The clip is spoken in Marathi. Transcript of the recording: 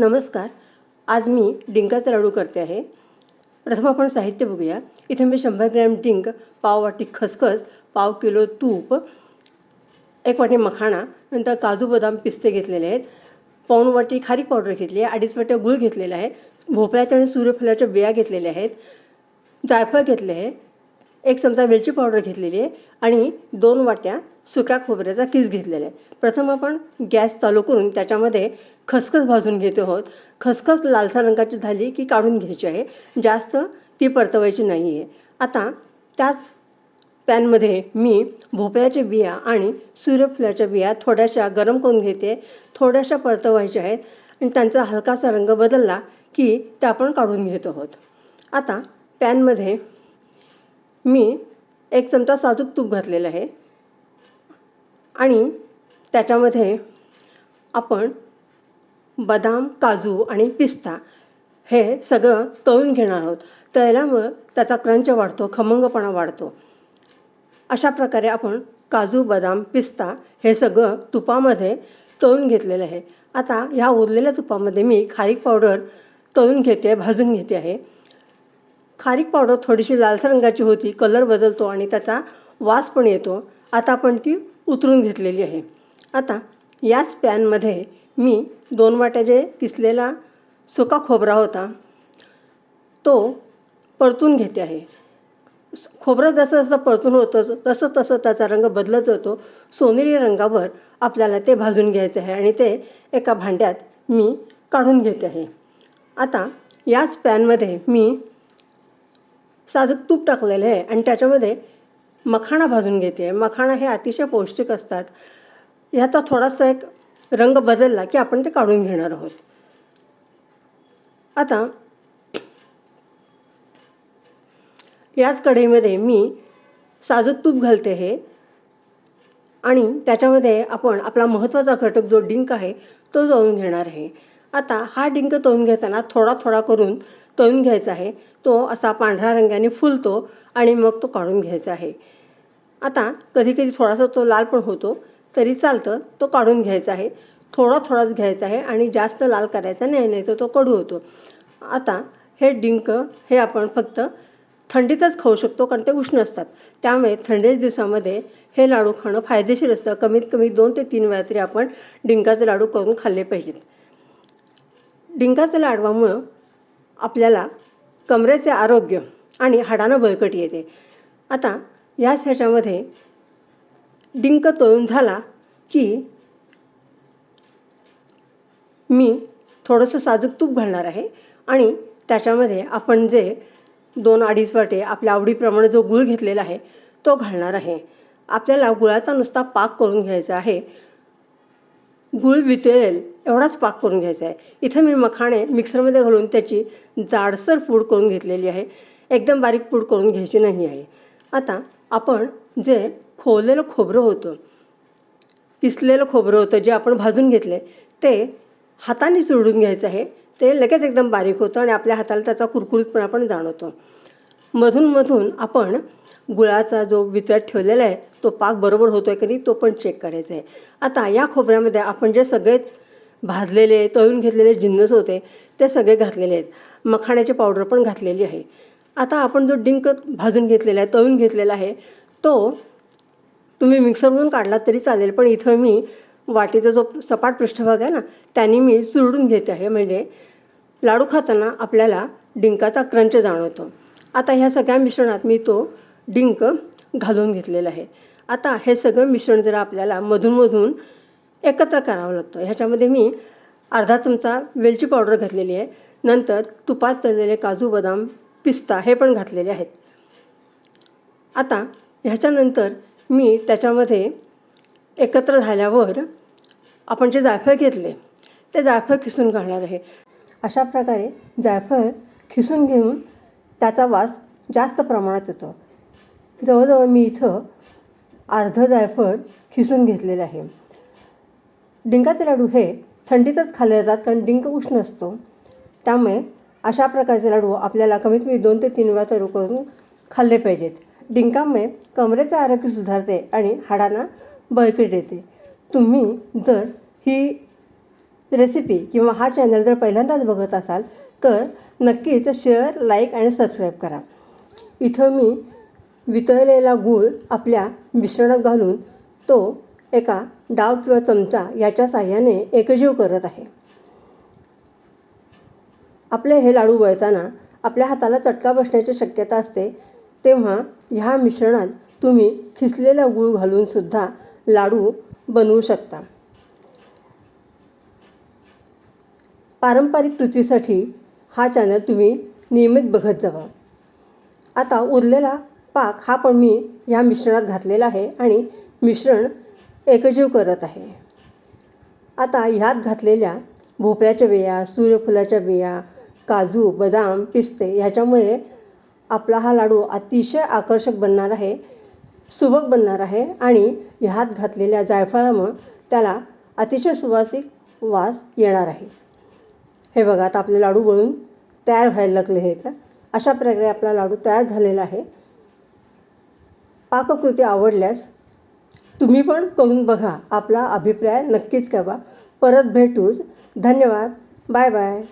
नमस्कार. आज मी डिंकाचा लाडू करते आहे. प्रथम आपण साहित्य बघूया. इथे मी शंभर ग्रॅम डिंक पाव वाटी खसखस पाव किलो तूप एक वाटी मखाणा नंतर काजू बदाम पिस्ते घेतलेले आहेत. पाऊण वाटी खारीक पावडर घेतली आहे. अडीच वाट्या गूळ घेतलेला आहे. भोपळ्याच्या आणि सूर्यफुलाच्या बिया घेतलेल्या आहेत. जायफळ घेतले आहे. एक चमचा वेलची पावडर घेतलेली आहे. आणि दोन वाट्या सुक्या खोबऱ्याचा किस घेतलेला आहे. प्रथम आपण गॅस चालू करून त्याच्यामध्ये खसखस भाजून घेतो आहोत. खसखस लालसा रंगाची झाली की काढून घ्यायची आहे. जास्त ती परतवायची नाही आहे. आता त्याच पॅनमध्ये मी भोपळ्याच्या बिया आणि सूर्यफुलाच्या बिया थोड्याशा गरम करून घेते. थोड्याशा परतवायच्या आहेत आणि त्यांचा हलकासा रंग बदलला की त्या आपण काढून घेतो आहोत. आता पॅनमध्ये मी एक चमचा साजूक तूप घातलेलं आहे. आणि त्याच्यामध्ये आपण बदाम काजू आणि पिस्ता हे सगळं तळून घेणार आहोत. तळल्यामुळं त्याचा क्रंच वाढतो खमंगपणा वाढतो. अशा प्रकारे आपण काजू बदाम पिस्ता हे सगळं तुपामध्ये तळून घेतलेलं आहे. आता ह्या उरलेल्या तुपामध्ये मी खारीक पावडर तळून घेते आहे भाजून घेते आहे. खारीक पावडर थोडीशी लालसर रंगाची होती कलर बदलतो आणि त्याचा वास पण येतो. आता आपण ती उतरून घेतलेली आहे. आता याच पॅनमध्ये मी दोन वाट्या जे किसलेला सुका खोबरा होता तो परतून घेते आहे. खोबरं जसं जसं परतून होतं तसं तसं त्याचा रंग बदलत जातो. सोनेरी रंगावर आपल्याला ते भाजून घ्यायचं आहे आणि ते एका भांड्यात मी काढून घेते आहे. आता याच पॅनमध्ये मी साजूक तूप टाकलेलं आहे आणि त्याच्यामध्ये मखाणा भाजून घेते. आहे मखाणा हे अतिशय पौष्टिक असतात. ह्याचा थोडासा एक रंग बदलला की आपण ते काढून घेणार आहोत. आता याच कढईमध्ये मी साजूक तूप घालते हे आणि त्याच्यामध्ये आपण आपला महत्त्वाचा घटक जो डिंक आहे तो तळून घेणार आहे आता हा डिंक तळून घेताना थोडा थोडा करून तळून घ्यायचा आहे. तो असा पांढऱ्या रंगाने फुलतो आणि मग तो काढून घ्यायचा आहे. आता कधी कधी थोडासा तो लाल पण होतो तरी चालतं तो काढून घ्यायचा आहे. थोडा थोडाच घ्यायचा आहे आणि जास्त लाल करायचा नाही नाही तर तो कडू होतो. आता हे डिंक हे आपण फक्त थंडीतच खाऊ शकतो कारण ते उष्ण असतात. त्यामुळे थंडीच्या दिवसामध्ये हे लाडू खाणं फायदेशीर असतं. कमीत कमी दोन ते तीन वेळा तरी आपण डिंकाचे लाडू करून खाल्ले पाहिजेत. डिंकाच्या लाडवामुळं आपल्याला कमरेचे आरोग्य आणि हाडानं बळकटी येते. आता याच ह्याच्यामध्ये डिंक तळून झाला की मी थोडंसं साजूक तूप घालणार आहे आणि त्याच्यामध्ये आपण जे दोन अडीच वाटे आपल्या आवडीप्रमाणे जो गूळ घेतलेला आहे तो घालणार आहे. आपल्याला गुळाचा नुसता पाक करून घ्यायचा आहे. गूळ वितळेल एवढाच पाक करून घ्यायचा आहे. इथं मी मखाणे मिक्सरमध्ये घालून त्याची जाडसर पूड करून घेतलेली आहे. एकदम बारीक पूड करून घ्यायची नाही आहे. आता आपण जे खोवलेलं खोबरं होतं किसलेलं खोबरं होतं जे आपण भाजून घेतले ते हाताने चुरडून घ्यायचं आहे. ते लगेच एकदम बारीक होतं आणि आपल्या हाताला त्याचा कुरकुरीतपणा पण जाणवतो. मधून मधून आपण गुळाचा जो वितळत ठेवलेला आहे तो पाक बरोबर होतो आहे की नाही तो पण चेक करायचा आहे. आता या खोबऱ्यामध्ये आपण जे सगळे भाजलेले तळून घेतलेले जिन्नस होते ते सगळे घातलेले आहेत. मखाण्याची पावडर पण घातलेली आहे. आता आपण जो डिंक भाजून घेतलेला आहे तळून घेतलेला आहे तो तुम्ही मिक्सरमधून काढला तरी चालेल पण इथं मी वाटीचा जो सपाट पृष्ठभाग आहे ना त्याने मी चुरडून घेते आहे. म्हणजे लाडू खाताना आपल्याला डिंकाचा क्रंच जाणवतो. आता ह्या सगळ्या मिश्रणात मी तो डिंक घालून घेतलेलं आहे. आता हे सगळं मिश्रण जरा आपल्याला मधूनमधून एकत्र करावं लागतं. ह्याच्यामध्ये मी अर्धा चमचा वेलची पावडर घातलेली आहे. नंतर तुपात तळलेले काजू बदाम पिस्ता हे पण घातलेले आहेत. आता ह्याच्यानंतर मी त्याच्यामध्ये एकत्र झाल्यावर आपण जे जायफळ घेतले ते जायफळ खिसून घालणार आहे. अशा प्रकारे जायफळ खिसून घेऊन त्याचा वास जास्त प्रमाणात येतो. जवळजवळ मी इथं अर्धं जायफळ खिसून घेतलेलं आहे. डिंकाचे लाडू हे थंडीतच खाल्ले जातात कारण डिंक उष्ण असतो. त्यामुळे अशा प्रकारचे लाडू आपल्याला कमीत कमी दोन ते तीन वेळा तरी करून खाल्ले पाहिजेत. डिंकामुळे कमरेचे आरोग्य सुधारते आणि हाडांना बळकट येते तुम्ही जर ही रेसिपी किंवा हा चॅनल जर पहिल्यांदाच बघत असाल तर नक्कीच शेअर लाईक आणि सबस्क्राईब करा. इथं मी वितळलेला गूळ आपल्या मिश्रणात घालून तो एका डाव किंवा चमचा याच्या साह्याने एकजीव करत आहे. आपले हे लाडू वळताना आपल्या हाताला चटका बसण्याची शक्यता असते तेव्हा ह्या मिश्रणात तुम्ही खिसलेला गूळ घालूनसुद्धा लाडू बनवू शकता. पारंपरिक कृतीसाठी हा चॅनल तुम्ही नियमित बघत जावा. आता उरलेला पाक हा पण मी ह्या मिश्रणात घातलेला आहे आणि मिश्रण एकजीव करत आहे. आता ह्यात घातलेल्या भोपळ्याच्या बिया सूर्यफुलाच्या बिया काजू बदाम पिस्ते ह्याच्यामुळे आपला हा लाडू अतिशय आकर्षक बनणार आहे सुबक बनणार आहे आणि ह्यात घातलेल्या जायफळामुळं त्याला अतिशय सुवासिक वास येणार आहे. हे बघा आता आपले लाडू बनून तयार व्हायला लागले आहेत. अशा प्रकारे आपला लाडू तयार झालेला आहे. पाककृती आवडल्यास तुम्ही पण करून बघा. आपला अभिप्राय नक्कीच कळवा. परत भेटूच. धन्यवाद. Bye bye.